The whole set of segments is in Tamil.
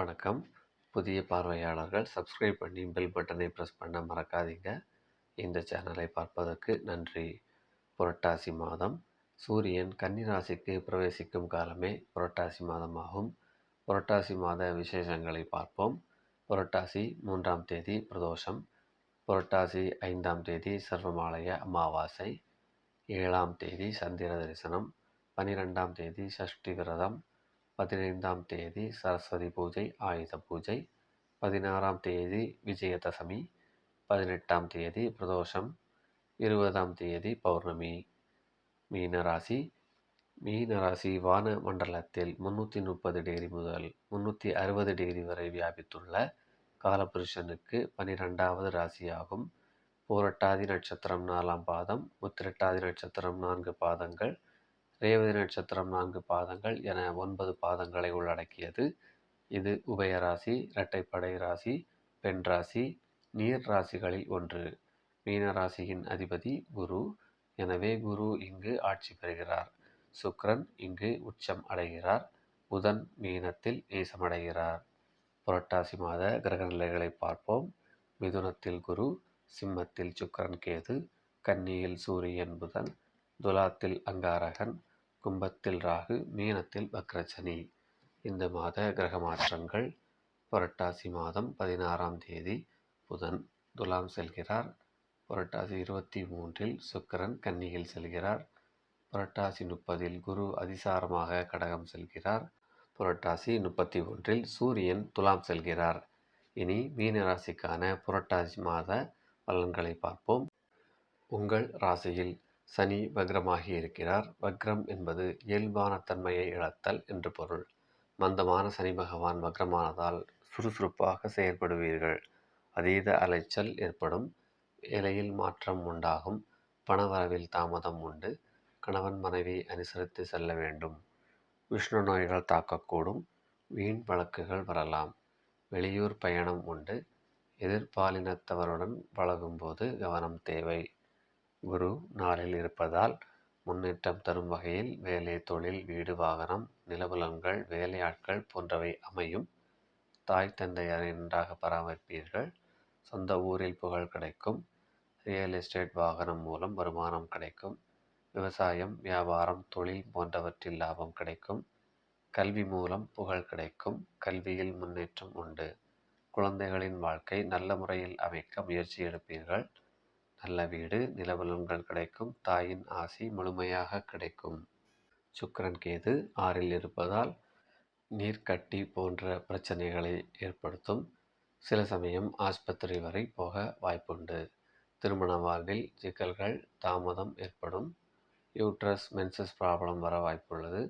வணக்கம். புதிய பார்வையாளர்கள் சப்ஸ்கிரைப் பண்ணி பெல் பட்டனை ப்ரெஸ் பண்ண மறக்காதீங்க. இந்த சேனலை பார்ப்பதற்கு நன்றி. புரட்டாசி மாதம். சூரியன் கன்னிராசிக்கு பிரவேசிக்கும் காலமே புரட்டாசி மாதமாகும். புரட்டாசி மாத விசேஷங்களை பார்ப்போம். புரட்டாசி மூன்றாம் தேதி பிரதோஷம். புரட்டாசி ஐந்தாம் தேதி சர்வமாலய அமாவாசை. ஏழாம் தேதி சந்திர தரிசனம். பனிரெண்டாம் தேதி சஷ்டி விரதம். பதினைந்தாம் தேதி சரஸ்வதி பூஜை ஆயுத பூஜை. பதினாறாம் தேதி விஜயதசமி. பதினெட்டாம் தேதி பிரதோஷம். இருபதாம் தேதி பௌர்ணமி. மீனராசி. மீனராசி வான மண்டலத்தில் முந்நூற்றி முப்பது டிகிரி முதல் முன்னூற்றி அறுபது டிகிரி வரை வியாபித்துள்ள காலபுருஷனுக்கு பனிரெண்டாவது ராசியாகும். பூரட்டாதி நட்சத்திரம் நாலாம் பாதம் உத்திரட்டாதி நட்சத்திரம் நான்கு பாதங்கள் ரேவதி நட்சத்திரம் நான்கு பாதங்கள் என ஒன்பது பாதங்களை உள்ளடக்கியது. இது உபயராசி இரட்டைப்படை ராசி பெண் ராசி நீர் ராசிகளில் ஒன்று. மீனராசியின் அதிபதி குரு. எனவே குரு இங்கு ஆட்சி பெறுகிறார். சுக்ரன் இங்கு உச்சம் அடைகிறார். புதன் மீனத்தில் நேசமடைகிறார். புரட்டாசி மாத கிரக நிலைகளை பார்ப்போம். மிதுனத்தில் குரு சிம்மத்தில் சுக்கரன் கேது கன்னியில் சூரியன் புதன் துலாத்தில் அங்காரகன் கும்பத்தில் ராகு மீனத்தில் வக்ரசனி. இந்த மாத கிரக மாற்றங்கள். புரட்டாசி மாதம் பதினாறாம் தேதி புதன் துலாம் செல்கிறார். புரட்டாசி இருபத்தி மூன்றில் சுக்கிரன் கன்னியில் செல்கிறார். புரட்டாசி முப்பதில் குரு அதிசாரமாக கடகம் செல்கிறார். புரட்டாசி முப்பத்தி ஒன்றில் சூரியன் துலாம் செல்கிறார். இனி மீனராசிக்கான புரட்டாசி மாத பலன்களை பார்ப்போம். உங்கள் ராசியில் சனி வக்ரமாகி இருக்கிறார். வக்ரம் என்பது இயல்பான தன்மையை இழத்தல் என்று பொருள். மந்தமான சனி பகவான் வக்ரமானதால் சுறுசுறுப்பாக செயற்படுவீர்கள் அதீத அலைச்சல் ஏற்படும். இலையில் மாற்றம் உண்டாகும். பணவரவில் தாமதம் உண்டு. கணவன் மனைவி அனுசரித்து செல்ல வேண்டும். விஷ்ணு நோய்கள் தாக்கக்கூடும். வீண் வழக்குகள் வரலாம். வெளியூர் பயணம் உண்டு. எதிர்பாலினத்தவருடன் பழகும்போது கவனம் தேவை. குரு நாளில் இருப்பதால் முன்னேற்றம் தரும் வகையில் வேலை தொழில் வீடு வாகனம் நிலபுலன்கள் வேலையாட்கள் போன்றவை அமையும். தாய் தந்தையரை நன்றாக பராமரிப்பீர்கள். சொந்த ஊரில் புகழ் கிடைக்கும். ரியல் எஸ்டேட் வாகனம் மூலம் வருமானம் கிடைக்கும். விவசாயம் வியாபாரம் தொழில் போன்றவற்றில் லாபம் கிடைக்கும். கல்வி மூலம் புகழ் கிடைக்கும். கல்வியில் முன்னேற்றம் உண்டு. குழந்தைகளின் வாழ்க்கை நல்ல முறையில் அமைக்க முயற்சி எடுப்பீர்கள். நல்ல வீடு நிலபலன்கள் கிடைக்கும் தாயின் ஆசி முழுமையாக கிடைக்கும். சுக்கரன் கேது ஆறில் இருப்பதால் நீர்க்கட்டி போன்ற பிரச்சனைகளை ஏற்படுத்தும். சில சமயம் ஆஸ்பத்திரி வரை போக வாய்ப்புண்டு. திருமண வாழ்வில் சிக்கல்கள் தாமதம் ஏற்படும். யூட்ரஸ் மென்சஸ் ப்ராப்ளம் வர வாய்ப்புள்ளது.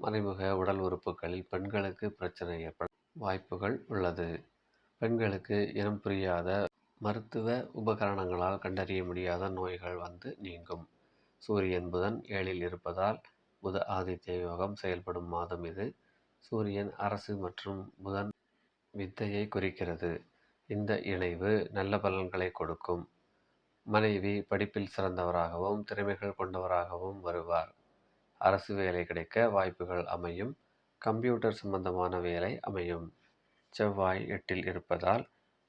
மறைமுக உடல் உறுப்புகளில் பெண்களுக்கு பிரச்சனை ஏற்பட வாய்ப்புகள் உள்ளது. பெண்களுக்கு இனம் புரியாத மருத்துவ உபகரணங்களால் கண்டறிய முடியாத நோய்கள் வந்து நீங்கும். சூரியன் புதன் ஏழில் இருப்பதால் புத ஆதித்ய யோகம் செயல்படும் மாதம் இது. சூரியன் அரசு மற்றும் புதன் வித்தையை குறிக்கிறது. இந்த இணைவு நல்ல பலன்களை கொடுக்கும். மனைவி படிப்பில் சிறந்தவராகவும் திறமைகள் கொண்டவராகவும் வருவார். அரசு வேலை கிடைக்க வாய்ப்புகள் அமையும். கம்ப்யூட்டர் சம்பந்தமான வேலை அமையும். செவ்வாய் எட்டில் இருப்பதால்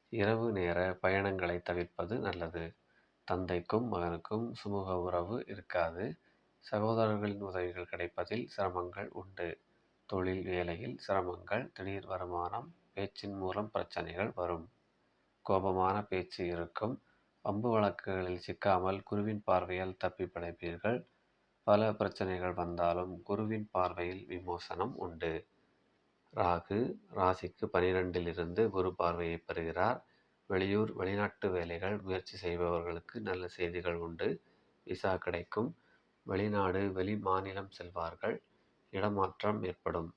இரவு நேர பயணங்களை தவிர்ப்பது நல்லது. தந்தைக்கும் மகனுக்கும் சுமூக உறவு இருக்காது. சகோதரர்களின் உதவிகள் கிடைப்பதில் சிரமங்கள் உண்டு. தொழில் வேலையில் சிரமங்கள் திடீர் வருமானம் பேச்சின் மூலம் பிரச்சனைகள் வரும். கோபமான பேச்சு இருக்கும். வம்பு வழக்குகளில் சிக்காமல் குருவின் பார்வையால் தப்பி பிழைப்பீர்கள். பல பிரச்சனைகள் வந்தாலும் குருவின் பார்வையில் விமோசனம் உண்டு. ராகு ராசிக்கு பனிரெண்டிலிருந்து குரு பார்வையை பெறுகிறார். வெளியூர் வெளிநாட்டு வேலைகள் முயற்சி செய்பவர்களுக்கு நல்ல செய்திகள் உண்டு. விசா கிடைக்கும். வெளிநாடு வெளி மாநிலம் செல்வார்கள். இடமாற்றம் ஏற்படும்.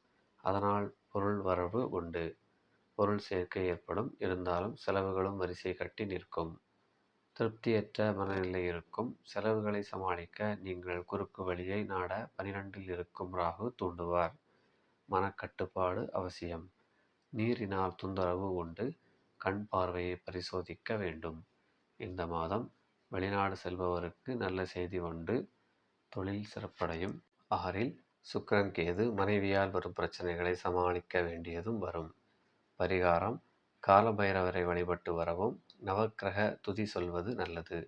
அதனால் பொருள் வரவு உண்டு. பொருள் சேர்க்கை ஏற்படும். இருந்தாலும் செலவுகளும் வரிசை கட்டி நிற்கும். திருப்தியற்ற மனநிலை இருக்கும். செலவுகளை சமாளிக்க நீங்கள் குறுக்கு வழியை நாட பனிரெண்டில் இருக்கும் ராகு தூண்டுவார். மனக்கட்டுப்பாடு அவசியம். நீரினால் தொந்தரவு உண்டு. கண் பார்வையை பரிசோதிக்க வேண்டும். இந்த மாதம் வெளிநாடு செல்பவருக்கு நல்ல செய்தி உண்டு. தொழில் சிறப்படையும். ஆறில் சுக்கரன் கேது மனைவியால் வரும் பிரச்சனைகளை சமாளிக்க வேண்டியதும் வரும். பரிகாரம். காலபைரவரை வழிபட்டு வரவும் நவக்கிரக துதி சொல்வது நல்லது.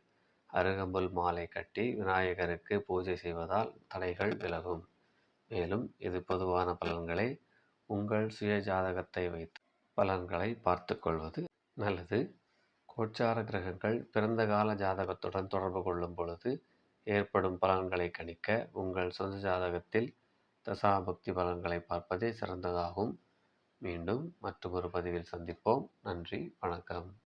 அருகம்புல் மாலை கட்டி விநாயகருக்கு பூஜை செய்வதால் தடைகள் விலகும். மேலும் இது பொதுவான பலன்களை உங்கள் சுய ஜாதகத்தை வைத்து பலன்களை பார்த்து கொள்வது நல்லது. கோச்சார கிரகங்கள் பிறந்த கால ஜாதகத்துடன் தொடர்பு கொள்ளும் பொழுது ஏற்படும் பலன்களை கணிக்க உங்கள் சொந்த ஜாதகத்தில் தசாபக்தி பலன்களை பார்ப்பதே சிறந்ததாகும். மீண்டும் மற்றொரு பதிவில் சந்திப்போம். நன்றி வணக்கம்.